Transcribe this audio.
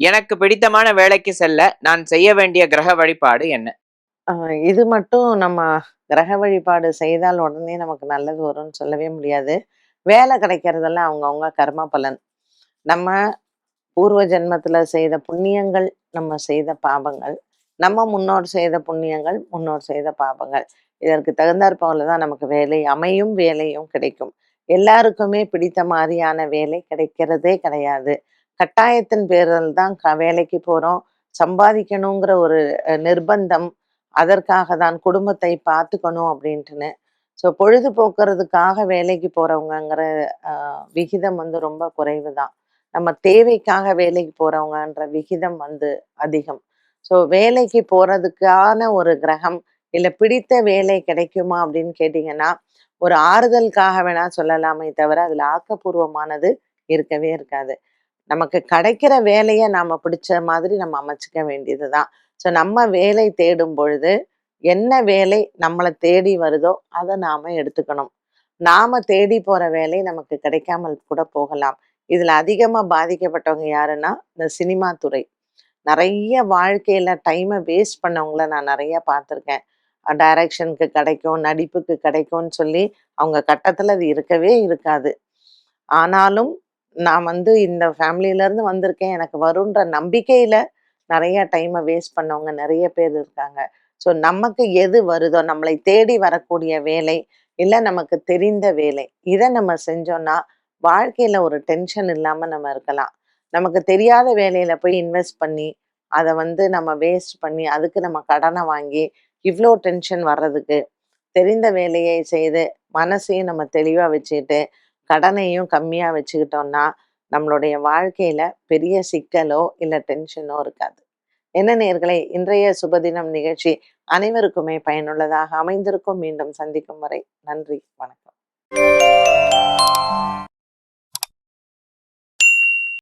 எனக்கு பிடித்தமான வேலைக்கு செல்ல நான் செய்ய வேண்டிய கிரக வழிபாடு என்ன? ஆஹ் இது மட்டும் நம்ம கிரக வழிபாடு செய்தால் உடனே நமக்கு நல்லது வரும்னு சொல்லவே முடியாது. வேலை கிடைக்கிறதெல்லாம் அவங்கவுங்க கர்ம பலன். நம்ம பூர்வ ஜென்மத்துல செய்த புண்ணியங்கள் நம்ம செய்த பாபங்கள். நம்ம முன்னோர் செய்த புண்ணியங்கள் முன்னோர் செய்த பாபங்கள். இதற்கு தகுந்தாற்போல தான் நமக்கு வேலை அமையும் வேலையும் கிடைக்கும். எல்லாருக்குமே பிடித்த மாதிரியான வேலை கிடைக்கிறதே கிடையாது. கட்டாயத்தின் பேரில் தான் க வேலைக்கு போறோம். சம்பாதிக்கணுங்கிற ஒரு நிர்பந்தம் அதற்காக தான் குடும்பத்தை பார்த்துக்கணும் அப்படின்ட்டுன்னு. ஸோ பொழுதுபோக்குறதுக்காக வேலைக்கு போறவங்கங்கிற விகிதம் வந்து ரொம்ப குறைவு தான் நம்ம தேவைக்காக வேலைக்கு போறவங்கன்ற விகிதம் வந்து அதிகம். ஸோ வேலைக்கு போறதுக்கான ஒரு கிரகம் இல்லை பிடித்த வேலை கிடைக்குமா அப்படின்னு கேட்டிங்கன்னா ஒரு ஆறுதலுக்காக வேணா சொல்லலாமே தவிர அதில் ஆக்கப்பூர்வமானது இருக்கவே இருக்காது. நமக்கு கிடைக்கிற வேலையை நாம பிடிச்ச மாதிரி நம்ம அமைச்சிக்க வேண்டியது தான் ஸோ நம்ம வேலை தேடும் பொழுது என்ன வேலை நம்மளை தேடி வருதோ அதை நாம எடுத்துக்கணும். நாம தேடி போகிற வேலை நமக்கு கிடைக்காமல் கூட போகலாம். இதில் அதிகமாக பாதிக்கப்பட்டவங்க யாருன்னா இந்த சினிமா துறை. நிறைய வாழ்க்கையில் டைமை வேஸ்ட் பண்ணவங்கள நான் நிறைய பார்த்துருக்கேன். டைரக்ஷனுக்கு கிடைக்கும் நடிப்புக்கு கிடைக்கும்னு சொல்லி அவங்க கட்டத்தில் அது இருக்கவே இருக்காது. ஆனாலும் நான் வந்து இந்த ஃபேமிலியிலேருந்து வந்திருக்கேன். எனக்கு வருன்ற நம்பிக்கையில் நிறைய டைமை வேஸ்ட் பண்ணவங்க நிறைய பேர் இருக்காங்க. ஸோ நமக்கு எது வருதோ நம்மளை தேடி வரக்கூடிய வேலை இல்லை நமக்கு தெரிந்த வேலை இதை நம்ம செஞ்சோன்னா வாழ்க்கையில் ஒரு டென்ஷன் இல்லாமல் நம்ம இருக்கலாம். நமக்கு தெரியாத வேலையில் போய் இன்வெஸ்ட் பண்ணி அதை வந்து நம்ம வேஸ்ட் பண்ணி அதுக்கு நம்ம கடனை வாங்கி இவ்வளோ டென்ஷன் வர்றதுக்கு தெரிந்த வேலையை செய்து மனசையும் நம்ம தெளிவாக வச்சுக்கிட்டு கடனையும் கம்மியா வச்சுக்கிட்டோம்னா நம்மளுடைய வாழ்க்கையில பெரிய சிக்கலோ இல்லை டென்ஷனோ இருக்காது. என்ன நேர்களை இன்றைய சுபதினம் நிகழ்ச்சி அனைவருக்குமே பயனுள்ளதாக அமைந்திருக்கும். மீண்டும் சந்திக்கும் வரை நன்றி வணக்கம்.